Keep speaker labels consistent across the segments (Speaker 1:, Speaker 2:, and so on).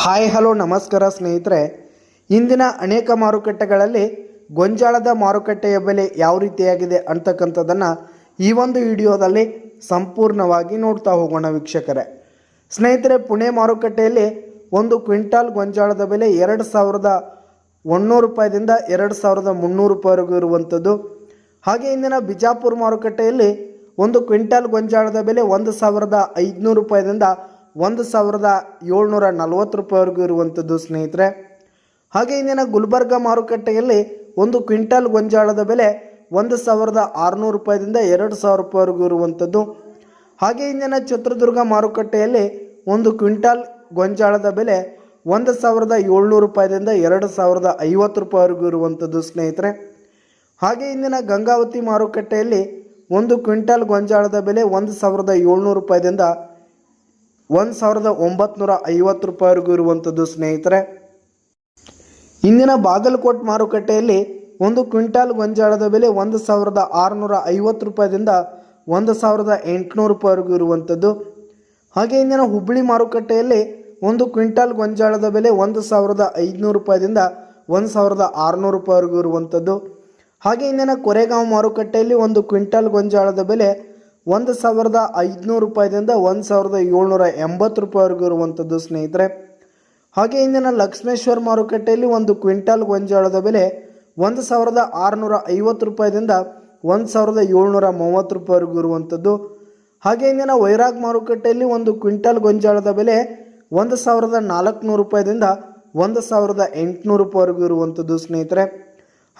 Speaker 1: Hi hello, ನಮಸ್ಕಾರ ಸ್ನೇಹಿತರೆ. ಇಂದಿನ ಅನೇಕ ಮಾರುಕಟ್ಟೆಗಳಲ್ಲಿ ಗೊಂಜಾಳದ ಮಾರುಕಟ್ಟೆಯ ಬೆಲೆ ಯಾವ ರೀತಿಯಾಗಿದೆ ಅಂತಕ್ಕಂಥದ್ದನ್ನು ಈ ಒಂದು ವಿಡಿಯೋದಲ್ಲಿ ಸಂಪೂರ್ಣವಾಗಿ ನೋಡ್ತಾ ಹೋಗೋಣ ವೀಕ್ಷಕರೇ. ಸ್ನೇಹಿತರೆ, ಪುಣೆ ಮಾರುಕಟ್ಟೆಯಲ್ಲಿ ಒಂದು ಕ್ವಿಂಟಾಲ್ ಗೊಂಜಾಳದ ಬೆಲೆ ಎರಡು ಸಾವಿರದ ಒನ್ನೂರು ರೂಪಾಯಿದಿಂದ ಎರಡು ಸಾವಿರದ ಮುನ್ನೂರು ರೂಪಾಯಿವರೆಗೂ ಇರುವಂಥದ್ದು. ಹಾಗೆ ಇಂದಿನ ಬಿಜಾಪುರ ಮಾರುಕಟ್ಟೆಯಲ್ಲಿ ಒಂದು ಕ್ವಿಂಟಾಲ್ ಗೊಂಜಾಳದ ಬೆಲೆ ಒಂದು ಸಾವಿರದ ಐದುನೂರು ರೂಪಾಯಿದಿಂದ ಒಂದು ಸಾವಿರದ ಏಳ್ನೂರ ನಲವತ್ತು ರೂಪಾಯಿವರೆಗೂ ಇರುವಂಥದ್ದು ಸ್ನೇಹಿತರೆ. ಹಾಗೆ ಇಂದಿನ ಗುಲ್ಬರ್ಗ ಮಾರುಕಟ್ಟೆಯಲ್ಲಿ ಒಂದು ಕ್ವಿಂಟಲ್ ಗೊಂಜಾಳದ ಬೆಲೆ ಒಂದು ಸಾವಿರದ ಆರುನೂರು ರೂಪಾಯಿದಿಂದ ಎರಡು ಸಾವಿರ ರೂಪಾಯಿವರೆಗೂ ಇರುವಂಥದ್ದು. ಹಾಗೆ ಇಂದಿನ ಚಿತ್ರದುರ್ಗ ಮಾರುಕಟ್ಟೆಯಲ್ಲಿ ಒಂದು ಕ್ವಿಂಟಾಲ್ ಗೊಂಜಾಳದ ಬೆಲೆ ಒಂದು ಸಾವಿರದ ಏಳ್ನೂರು ರೂಪಾಯಿದಿಂದ ಎರಡು ಸಾವಿರದ ಐವತ್ತು ರೂಪಾಯಿವರೆಗೂ ಇರುವಂಥದ್ದು ಸ್ನೇಹಿತರೆ. ಹಾಗೆ ಇಂದಿನ ಗಂಗಾವತಿ ಮಾರುಕಟ್ಟೆಯಲ್ಲಿ ಒಂದು ಕ್ವಿಂಟಾಲ್ ಗೊಂಜಾಳದ ಬೆಲೆ ಒಂದು ಸಾವಿರದ ಏಳ್ನೂರು ರೂಪಾಯಿದಿಂದ ಒಂದು ಸಾವಿರದ ಒಂಬತ್ನೂರ ಐವತ್ತು ರೂಪಾಯಿವರೆಗೂ ಇರುವಂಥದ್ದು ಸ್ನೇಹಿತರೆ, ಇಂದಿನ ಬಾಗಲಕೋಟ್ ಮಾರುಕಟ್ಟೆಯಲ್ಲಿ ಒಂದು ಕ್ವಿಂಟಾಲ್ ಗೊಂಜಾಳದ ಬೆಲೆ ಒಂದು ಸಾವಿರದ ಆರುನೂರ ಐವತ್ತು ರೂಪಾಯಿದಿಂದ ಒಂದು ಸಾವಿರದ ಎಂಟುನೂರು ರೂಪಾಯಿವರೆಗೂ ಇರುವಂಥದ್ದು. ಹಾಗೆ ಇಂದಿನ ಹುಬ್ಬಳ್ಳಿ ಮಾರುಕಟ್ಟೆಯಲ್ಲಿ ಒಂದು ಕ್ವಿಂಟಾಲ್ ಗೊಂಜಾಳದ ಬೆಲೆ ಒಂದು ಸಾವಿರದ ಐದುನೂರು ರೂಪಾಯಿದಿಂದ ಒಂದು ಸಾವಿರದ ಆರುನೂರು ರೂಪಾಯಿವರೆಗೂ ಇರುವಂಥದ್ದು. ಹಾಗೆ ಇಂದಿನ ಕೊರೆಗಾಂವ್ ಮಾರುಕಟ್ಟೆಯಲ್ಲಿ ಒಂದು ಕ್ವಿಂಟಾಲ್ ಗೊಂಜಾಳದ ಬೆಲೆ ಒಂದು ಸಾವಿರದ ಐದುನೂರು ರೂಪಾಯಿದಿಂದ ಒಂದು ಸಾವಿರದ ಏಳ್ನೂರ ಎಂಬತ್ತು ರೂಪಾಯಿವರೆಗೂ ಇರುವಂಥದ್ದು ಸ್ನೇಹಿತರೆ. ಹಾಗೆ ಇಂದಿನ ಲಕ್ಷ್ಮೇಶ್ವರ ಮಾರುಕಟ್ಟೆಯಲ್ಲಿ ಒಂದು ಕ್ವಿಂಟಾಲ್ ಗೊಂಜಾಳದ ಬೆಲೆ ಒಂದು ಸಾವಿರದ ಆರುನೂರ ಐವತ್ತು ರೂಪಾಯಿದಿಂದ ಒಂದು ಸಾವಿರದ ಏಳ್ನೂರ ಮೂವತ್ತು ರೂಪಾಯಿವರೆಗೂ ಇರುವಂಥದ್ದು. ಹಾಗೆ ಇಂದಿನ ವೈರಾಗ್ ಮಾರುಕಟ್ಟೆಯಲ್ಲಿ ಒಂದು ಕ್ವಿಂಟಾಲ್ ಗೊಂಜಾಳದ ಬೆಲೆ ಒಂದು ಸಾವಿರದ ನಾಲ್ಕುನೂರು ರೂಪಾಯಿದಿಂದ ಒಂದು ಸಾವಿರದ ಎಂಟುನೂರು ರೂಪಾಯಿವರೆಗೂ ಇರುವಂಥದ್ದು ಸ್ನೇಹಿತರೆ.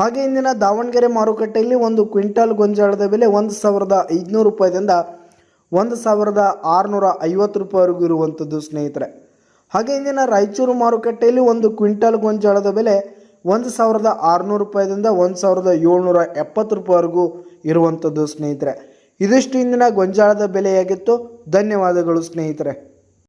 Speaker 1: ಹಾಗೆ ಇಂದಿನ ದಾವಣಗೆರೆ ಮಾರುಕಟ್ಟೆಯಲ್ಲಿ ಒಂದು ಕ್ವಿಂಟಾಲ್ ಗೊಂಜಾಳದ ಬೆಲೆ ಒಂದು ಸಾವಿರದ ಐದುನೂರು ರೂಪಾಯಿದಿಂದ ಒಂದು ಸಾವಿರದ ಆರುನೂರ ಐವತ್ತು ರೂಪಾಯಿವರೆಗೂ ಇರುವಂಥದ್ದು ಸ್ನೇಹಿತರೆ. ಹಾಗೆ ಇಂದಿನ ರಾಯಚೂರು ಮಾರುಕಟ್ಟೆಯಲ್ಲಿ ಒಂದು ಕ್ವಿಂಟಾಲ್ ಗೊಂಜಾಳದ ಬೆಲೆ ಒಂದು ಸಾವಿರದ ಆರುನೂರು ರೂಪಾಯಿದಿಂದ ಒಂದು ಸಾವಿರದ ಏಳ್ನೂರ ಎಪ್ಪತ್ತು ರೂಪಾಯಿವರೆಗೂ ಇರುವಂಥದ್ದು ಸ್ನೇಹಿತರೆ. ಇದಿಷ್ಟು ಇಂದಿನ ಗೊಂಜಾಳದ ಬೆಲೆಯಾಗಿತ್ತು. ಧನ್ಯವಾದಗಳು ಸ್ನೇಹಿತರೆ.